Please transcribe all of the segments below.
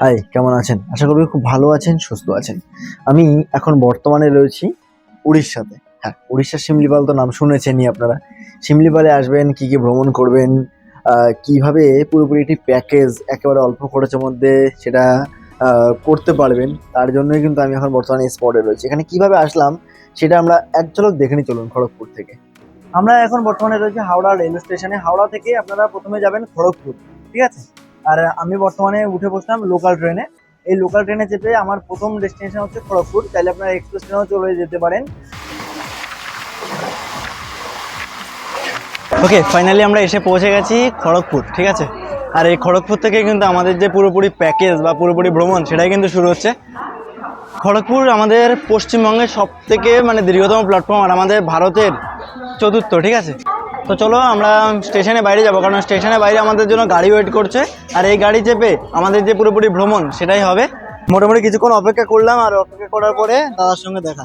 High, কেমন আছেন? আশা করি খুব ভালো আছেন, সুস্থ আছেন। আমি এখন বর্তমানে রয়েছি উড়িষ্যাতে। হ্যাঁ উড়িষ্যার শিমলিপাল তো নাম শুনেছেনই আপনারা। শিমলিপালে আসবেন, কি কি ভ্রমণ করবেন কীভাবে পুরোপুরি একটি প্যাকেজ একেবারে অল্প খরচের মধ্যে সেটা করতে পারবেন, তার জন্যই কিন্তু আমি এখন বর্তমানে স্পটে রয়েছি। এখানে কীভাবে আসলাম, সেটা আমরা এক ঝলক দেখে নিই, চলুন খড়গপুর থেকে। আমরা এখন বর্তমানে রয়েছি হাওড়া রেলওয়ে স্টেশনে হাওড়া থেকে আপনারা প্রথমে যাবেন খড়গপুর, ঠিক আছে? আর আমি বর্তমানে উঠে বসলাম লোকাল ট্রেনে এই লোকাল ট্রেনে চেপে আমার প্রথম ডেস্টিনেশন হচ্ছে খড়গপুর। তাহলে আপনারা এক্সপ্রেস ট্রেনেও চলে যেতে পারেন। ওকে ফাইনালি আমরা এসে পৌঁছে গেছি খড়গপুর, ঠিক আছে? আর এই খড়গপুর থেকে কিন্তু আমাদের যে পুরোপুরি প্যাকেজ বা পুরোপুরি ভ্রমণ, সেটাই কিন্তু শুরু হচ্ছে। খড়গপুর আমাদের পশ্চিমবঙ্গের সব থেকে মানে দীর্ঘতম প্ল্যাটফর্ম আর আমাদের ভারতের চতুর্থ, ঠিক আছে? তো চলো আমরা স্টেশনে বাইরে যাব কারণ স্টেশনের বাইরে আমাদের জন্য গাড়ি ওয়েট করছে। আর এই গাড়ি চেপে আমাদের যে পুরোপুরি ভ্রমণ সেটাই হবে। মোটামুটি কিছুক্ষণ অপেক্ষা করলাম আর অপেক্ষা করার পরে দাদার সঙ্গে দেখা।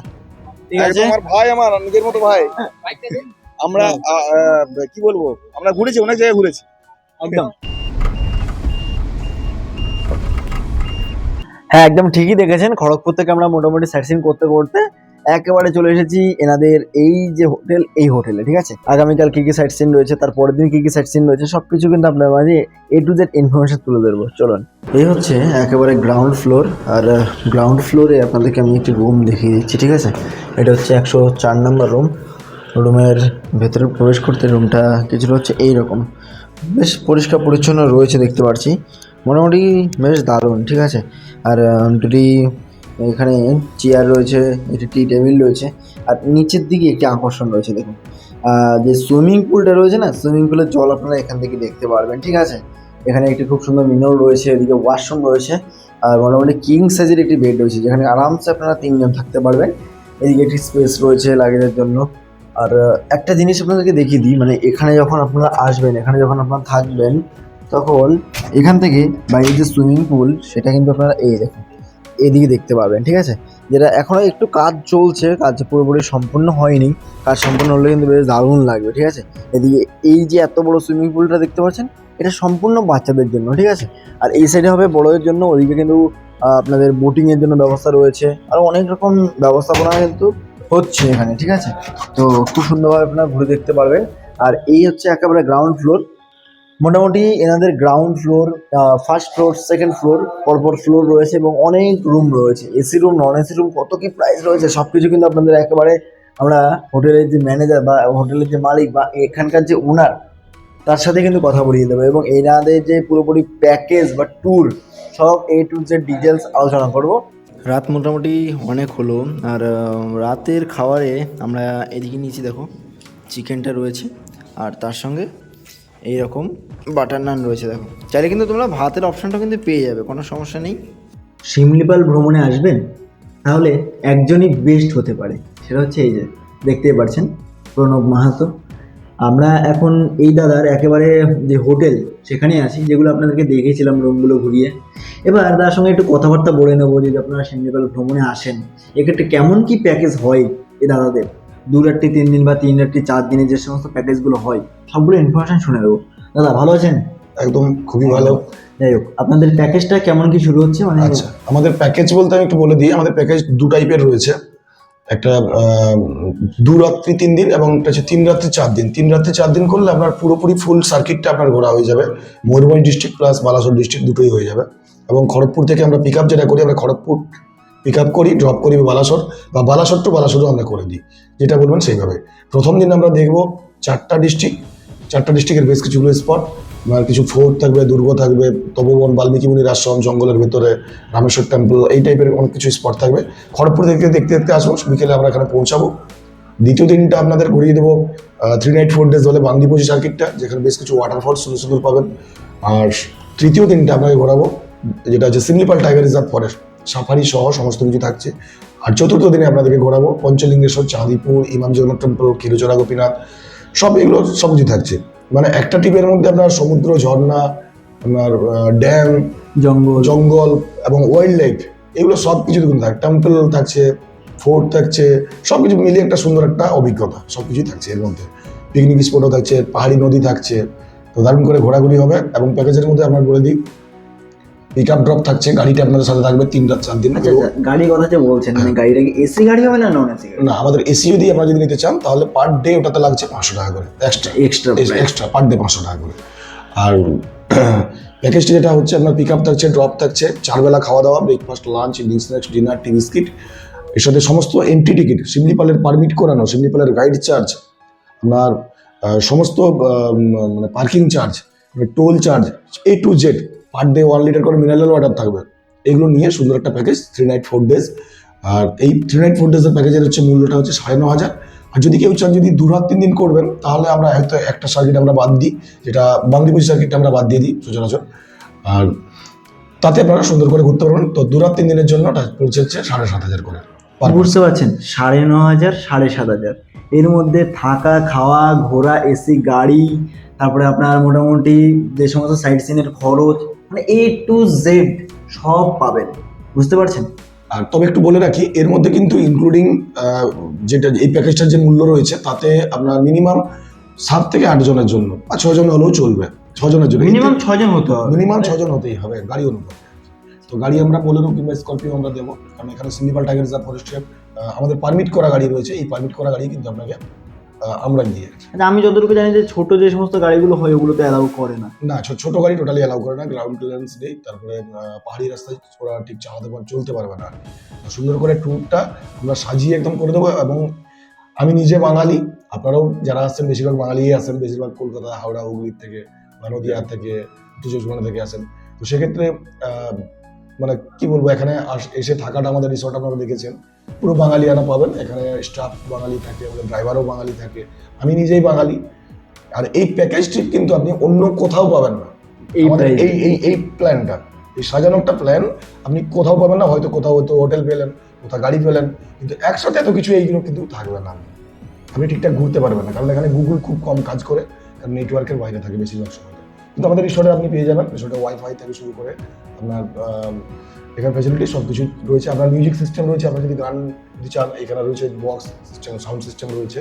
ঠিক আছে? আমার ভাই আমার নিজের মতো ভাই। আমরা আ, আ, কি বলব? আমরা ঘুরেছি অনেক জায়গায় ঘুরেছি। একদম। হ্যাঁ একদম ঠিকই দেখেছেন। খড়গপুর থেকে আমরা মোটামুটি সাইট করতে করতে একেবারে চলে এসেছি এনাদের এই যে হোটেল, এই হোটেলে, ঠিক আছে? আগামীকাল কি কি সাইট সিন রয়েছে তার পরের দিন কি কি সাইট সিন রয়েছে, সবকিছু কিন্তু আপনার মাঝে এ টু জেড ইনফরমেশন তুলে ধরবো। চলুন। এই হচ্ছে একেবারে গ্রাউন্ড ফ্লোর আর গ্রাউন্ড ফ্লোরে আপনাদেরকে আমি একটি রুম দেখিয়ে দিচ্ছি, ঠিক আছে? এটা হচ্ছে একশো চার নম্বর রুম রুমের ভেতরে প্রবেশ করতে রুমটা কিছুটা হচ্ছে এইরকম। বেশ পরিষ্কার পরিচ্ছন্ন রয়েছে, দেখতে পাচ্ছি মোটামুটি বেশ দারুণ, ঠিক আছে? আর দুটি এখানে চেয়ার রয়েছে, একটি টি টেবিল রয়েছে, আর নিচের দিকে একটি আকর্ষণ রয়েছে দেখুন। যে সুইমিং পুলটা রয়েছে না সুইমিং পুলের জল আপনারা এখান থেকে দেখতে পারবেন, ঠিক আছে? এখানে একটি খুব সুন্দর মিনর রয়েছে, এদিকে ওয়াশরুম রয়েছে, আর মোটামুটি কিং সাইজের একটি বেড রয়েছে, যেখানে আরামসে আপনারা তিনজন থাকতে পারবেন। এদিকে একটি স্পেস রয়েছে লাগেজের জন্য। আর একটা জিনিস আপনাদেরকে দেখিয়ে দিই মানে এখানে যখন আপনারা আসবেন, এখানে যখন আপনারা থাকবেন, তখন এখান থেকে বাইরে যে সুইমিং পুল সেটা কিন্তু আপনারা এই দেখুন এদিকে দেখতে পাবেন, ঠিক আছে? যেটা এখনও একটু কাজ চলছে, কাজ পুরোপুরি সম্পূর্ণ হয়নি, কাজ সম্পূর্ণ হলে কিন্তু বেশ দারুণ লাগবে, ঠিক আছে? এদিকে এই যে এত বড় সুইমিং পুলটা দেখতে পাচ্ছেন, এটা সম্পূর্ণ বাচ্চাদের জন্য, ঠিক আছে? আর এই সাইডে হবে বড়দের জন্য, ওদিকে কিন্তু আপনাদের বোটিংয়ের জন্য ব্যবস্থা রয়েছে, আর অনেক রকম ব্যবস্থাপনা কিন্তু হচ্ছে এখানে, ঠিক আছে? তো খুব সুন্দরভাবে আপনারা ঘুরে দেখতে পারবেন। আর এই হচ্ছে একেবারে গ্রাউন্ড ফ্লোর মোটামুটি এনাদের ground floor first floor second floor পরপর ফ্লোর রয়েছে এবং অনেক রুম রয়েছে। AC room non AC room কত কি প্রাইস রয়েছে সব কিছু কিন্তু আপনাদের একেবারে আমরা হোটেলের যে ম্যানেজার বা হোটেলের যে মালিক বা এখানকার যে ওনার তার সাথে কিন্তু কথা বলিয়ে দেবো এবং এনাদের যে পুরোপুরি প্যাকেজ বা ট্যুর সব এ টু জেড ডিটেলস আলোচনা করব। রাত মোটামুটি অনেক হলো, আর রাতের খাবারে আমরা এদিকে নিয়েছি, দেখো চিকেনটা রয়েছে, আর তার সঙ্গে এই রকম বাটার নান রয়েছে দেখো। চাইলে কিন্তু তোমরা ভাতের অপশানটা কিন্তু পেয়ে যাবে কোনো সমস্যা নেই। শিমলিপাল ভ্রমণে আসবেন তাহলে একজনই বেস্ট হতে পারে। সেটা হচ্ছে এই যে দেখতেই পাচ্ছেন প্রণব মাহাতো। আমরা এখন এই দাদার একেবারে যে হোটেল সেখানে আছি যেগুলো আপনাদেরকে দেখেছিলাম রুমগুলো ঘুরিয়ে। এবার তার সঙ্গে একটু কথাবার্তা বলে নেব যদি আপনারা শিমলিপাল ভ্রমণে আসেন। এক্ষেত্রে কেমন কি প্যাকেজ হয় এই দাদাদের? দু রাত্রি তিন দিন বা তিন রাত্রি চার দিনে যে সমস্ত প্যাকেজগুলো হয় সবগুলো ইনফরমেশন শুনে দেবো দাদা ভালো আছেন? একদম খুবই ভালো। যাই হোক আপনাদের প্যাকেজটা কেমন কি শুরু হচ্ছে? মানে আচ্ছা আমাদের প্যাকেজ বলতে আমি একটু বলে দিই আমাদের প্যাকেজ দু টাইপের রয়েছে। একটা দু রাত্রি তিন দিন এবং একটা হচ্ছে তিন রাত্রি চার দিন। তিন রাত্রি চার দিন করলে আপনার পুরোপুরি ফুল সার্কিটটা আপনার ঘোরা হয়ে যাবে। Mayurbhanj district plus Balasore district দুটোই হয়ে যাবে। এবং খড়গপুর থেকে আমরা পিক আপ যেটা করি আমরা খড়গপুর পিক আপ করি ড্রপ করি বালাসর, বা বালাসর টু বালাসোরও আমরা করে দিই। যেটা বলবেন সেইভাবে। প্রথম দিন আমরা দেখব চারটা ডিস্ট্রিক্ট চারটা ডিস্ট্রিক্টের বেশ কিছুগুলো স্পট কিছু ফোর্ট থাকবে, দুর্গ থাকবে, তপবন বাল্মীকি মুনির আশ্রম জঙ্গলের ভেতরে, রামেশ্বর টেম্পল এই টাইপের অনেক কিছু স্পট থাকবে। খড়গপুর দেখতে দেখতে দেখতে আসব, বিকেলে আমরা এখানে পৌঁছাবো। দ্বিতীয় দিনটা আপনাদের ঘুরিয়ে দেবো থ্রি নাইট ফোর ডেজ হলে বান্দিপুজি সার্কিটটা যেখানে বেশ কিছু ওয়াটারফল সুন্দর সুন্দর পাবেন। আর তৃতীয় দিনটা আপনাকে ঘোরাবো, যেটা হচ্ছে Similipal tiger reserve forest safari সহ সমস্ত কিছু থাকছে। আর চতুর্থ দিনে আপনাদেরকে ঘোরাবো পঞ্চলিঙ্গেশ্বর চাঁদিপুর ইমাম জগন্নাথ টেম্পল ক্ষীরচোরা গোপীনাথ সব এগুলো সব কিছু থাকছে। মানে একটা টিপের মধ্যে আপনার সমুদ্র ঝর্ণা আপনার ড্যাম জঙ্গল। জঙ্গল এবং ওয়াইল্ড লাইফ এগুলো সব কিছু দেখুন থাকে টেম্পল থাকছে ফোর্ট থাকছে সব কিছু মিলিয়ে একটা সুন্দর একটা অভিজ্ঞতা সব কিছুই থাকছে এর মধ্যে। পিকনিক স্পটও থাকছে পাহাড়ি নদী থাকছে তো দারুণ করে ঘোরাঘুরি হবে এবং প্যাকেজের মধ্যে আমরা বলে দিই পিক আপ ড্রপ থাকছে গাড়িটা আপনাদের সাথে থাকবে তিন রাত চার দিন আচ্ছা আচ্ছা গাড়ি কথা যে বলছেন মানে গাড়িটা কি এসি গাড়ি হবে না নন এসি না আমাদের এসি যদি আপনারা যদি নিতে চান তাহলে পার ডে ওটাতে লাগছে পাঁচশো টাকা করে extra extra extra per day পাঁচশো টাকা করে। আর প্যাকেজটি যেটা হচ্ছে আপনার পিক আপ থাকছে ড্রপ থাকছে চারবেলা খাওয়া দাওয়া breakfast lunch evening snacks dinner tea biscuit এর সাথে সমস্ত এন্ট্রি টিকিট সিমলিপালের পারমিট করানো সিমলিপালের গাইড চার্জ আপনার সমস্ত মানে parking charge toll charge A to Z per day one litre করে মিনারেল ওয়াটার থাকবে। এগুলো নিয়ে সুন্দর একটা package three night four days আর এই থ্রি নাইট ফোর ডেজের প্যাকেজের হচ্ছে মূল্যটা হচ্ছে সাড়ে ন হাজার। আর যদি কেউ চান যদি দু রাত তিন দিন করবেন, তাহলে আমরা হয়তো একটা সার্কিট আমরা বাদ দিই, যেটা বাংলাদেশ সার্কিটটা আমরা বাদ দিয়ে দিই, সচরাচর। আর তাতে আপনারা সুন্দর করে ঘুরতে পারবেন। তো দু রাত তিন দিনের জন্য ওটা পড়ছে হচ্ছে সাড়ে সাত হাজার করে। বুঝতে পারছেন, সাড়ে ন হাজার, সাড়ে সাত হাজার। এর মধ্যে থাকা, খাওয়া, ঘোরা, এসি, গাড়ি, তারপরে আপনার মোটামুটি যে সমস্ত সাইট সিনের খরচ মানে এ টু জেড সব পাবেন। বুঝতে পারছেন? আর তবে একটু বলে রাখি এর মধ্যে কিন্তু ইনক্লুডিং যেটা এই প্যাকেজটার যে মূল্য রয়েছে তাতে আপনার মিনিমাম সাত থেকে আট জনের জন্য বা ছজন হলেও চলবে ছজনের জন্য। মিনিমাম ছজন হতে হবে। মিনিমাম ছজন হতেই হবে গাড়ি অনুপাতে। তো গাড়ি আমরা বোলেরো কিংবা স্করপিও আমরা দেবো কারণ এখানে সিন্ডিপাল টাইগার রিজার্ভ ফরেস্টের আমাদের পারমিট করা গাড়ি রয়েছে এই পারমিট করা গাড়ি কিন্তু আপনাকে আমরা রাখি। আচ্ছা, আমি যতটুকু জানি যে ছোট যে সমস্ত গাড়িগুলো হয় ওগুলোতে অ্যালাউ করে না। না ছোট গাড়ি টোটালি অ্যালাউ করে না গ্রাউন্ড ক্লিয়ারেন্স নেই তারপরে পাহাড়ি রাস্তায় ওরা ঠিক চালাতে পার চলতে পারবে না। সুন্দর করে ট্যুরটা আমরা সাজিয়ে একদম করে দেবো এবং আমি নিজে বাঙালি আপনারাও যারা আসছেন বেশিরভাগ বাঙালিই আসেন বেশিরভাগ কলকাতা হাওড়া হুগলির থেকে বা নদিয়া থেকে চব্বিশ থেকে আসেন। তো সেক্ষেত্রে মানে কি বলব এখানে এসে থাকাটা আমাদের রিসর্ট আপনারা দেখেছেন। পুরো বাঙালিয়ানা পাবেন। এখানে স্টাফ বাঙালি থাকে আমাদের ড্রাইভারও বাঙালি থাকে। আমি নিজেই বাঙালি। আর এই প্যাকেজ ট্রিপ কিন্তু আপনি অন্য কোথাও পাবেন না। এই আমাদের এই এই এই প্ল্যানটা এই সাজানো একটা প্ল্যান আপনি কোথাও পাবেন না হয়তো কোথাও হয়তো হোটেল পেলেন কোথাও গাড়ি পেলেন কিন্তু একসাথে এত কিছু এইগুলো কিন্তু থাকবে না। আপনি ঠিকঠাক ঘুরতে পারবেন না কারণ এখানে গুগল খুব কম কাজ করে কারণ নেটওয়ার্কের বাইরে থাকে বেশিরভাগ সময়। কিন্তু আমাদের রিসোর্টে আপনি পেয়ে যাবেন। রিসোর্টে ওয়াইফাই থেকে শুরু করে আপনার এখানে ফ্যাসিলিটি সব কিছু রয়েছে। আপনার মিউজিক সিস্টেম রয়েছে আপনার যদি গান যদি চান এখানে রয়েছে বক্স সিস্টেম সাউন্ড সিস্টেম রয়েছে।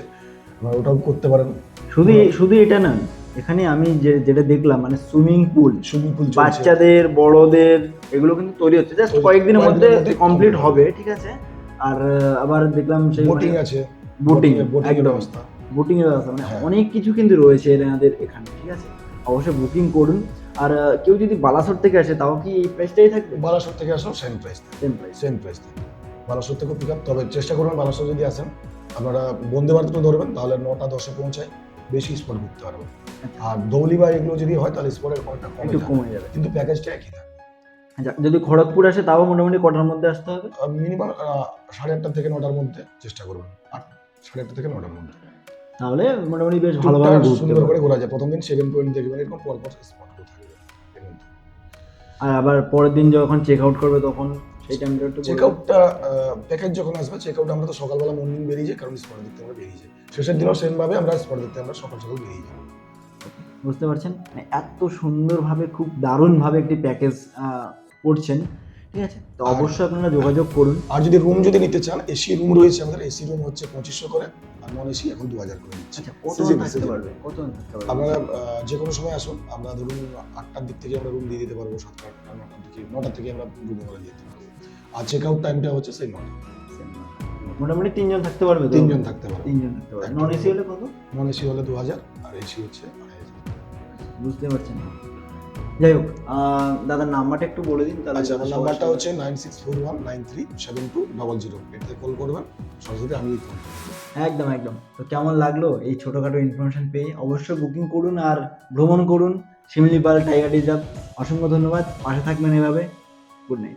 আপনারা ওটাও করতে পারেন। শুধু শুধু এটা না এখানে আমি যে যেটা দেখলাম মানে সুইমিং পুল সুইমিং পুল বাচ্চাদের বড়দের এগুলো কিন্তু তৈরি হচ্ছে। জাস্ট কয়েকদিনের মধ্যে কমপ্লিট হবে ঠিক আছে? আর আবার দেখলাম সেই বোটিং আছে। বোটিং বোটিং ব্যবস্থা। বুকিং এর ব্যবস্থা মানে হ্যাঁ। অনেক কিছু কিন্তু রয়েছে এনাদের এখানে ঠিক আছে? অবশ্যই বুকিং করুন। আর কেউ যদি বালাসোর থেকে আসে তাও কি এই প্রাইসটাই থাকবে? বালাসোর থেকে আসো same price same price same price Balasore থেকে পিক আপ তবে চেষ্টা করবেন বালাসোর যদি আসেন আপনারা বন্দে ভারতটা ধরবেন তাহলে নটা দশে পৌঁছায় বেশি স্পট ঘুরতে পারবেন। আর ধৌলি বা এগুলো যদি হয় তাহলে স্পটের খরচটা একটু কমে যাবে। কিন্তু প্যাকেজটা একই থাকে আচ্ছা যদি খড়গপুর আসে তাও মোটামুটি কটার মধ্যে আসতে হবে? মিনিমাম সাড়ে আটটা থেকে নটার মধ্যে চেষ্টা করবেন। আট সাড়ে আটটা থেকে নটার মধ্যে। তাহলে মোটামুটি বেশ ভালোভাবে সুন্দর করে ঘোরা যায়। প্রথম দিন সেভেন পয়েন্ট দেখবেন এরকম পর থাকবে আর আবার পরের দিন যখন চেক আউট করবে তখন সেই টাইমটা একটু চেক আউটটা প্যাকেজ যখন আসবে চেক আউট আমরা তো সকালবেলা মর্নিং বেরিয়ে যাই কারণ স্পট দেখতে আমরা বেরিয়ে যাই। শেষের দিনও সেম ভাবে আমরা স্পট দেখতে আমরা সকাল সকাল বেরিয়ে যাই। বুঝতে পারছেন? মানে এত সুন্দরভাবে খুব দারুণভাবে একটি প্যাকেজ করছেন। ঠিক আছে? তো অবশ্যই আপনারা যোগাযোগ করুন। আর যদি রুম যদি নিতে চান এসি রুম রয়েছে আমাদের এসি রুম হচ্ছে পঁচিশশো করে আর নন এসি এখন দু হাজার করে দিচ্ছি। আচ্ছা কত Season, থাকতে season। পারবে? কত থাকতে পারবে? আপনারা যে কোনো সময় আসুন আমরা ধরুন আটটার দিক থেকে আমরা রুম দিয়ে দিতে পারব সাতটা আটটা নটার দিকে নটার থেকে আমরা রুম করে দিয়ে দিতে পারব। আর চেক আউট টাইমটা হচ্ছে সেই নটা মোটামুটি তিনজন থাকতে পারবে তিনজন থাকতে পারব। তিনজন থাকতে পারবে। নন এসি হলে কত? নন এসি হলে দু হাজার আর এসি হচ্ছে বুঝতে পারছেন যাই হোক দাদার নাম্বারটা একটু বলে দিন তাহলে আচ্ছা নাম্বারটা হচ্ছে nine six four one nine three seven two double zero. এটাতে কল করবেন সরাসরি আমি একদম একদম। তো কেমন লাগল এই ছোটোখাটো ইনফরমেশন পেয়ে? অবশ্যই বুকিং করুন আর ভ্রমণ করুন। শিমলিপাল টাইগার রিজার্ভ অসংখ্য ধন্যবাদ। পাশে থাকবেন এভাবে। Good night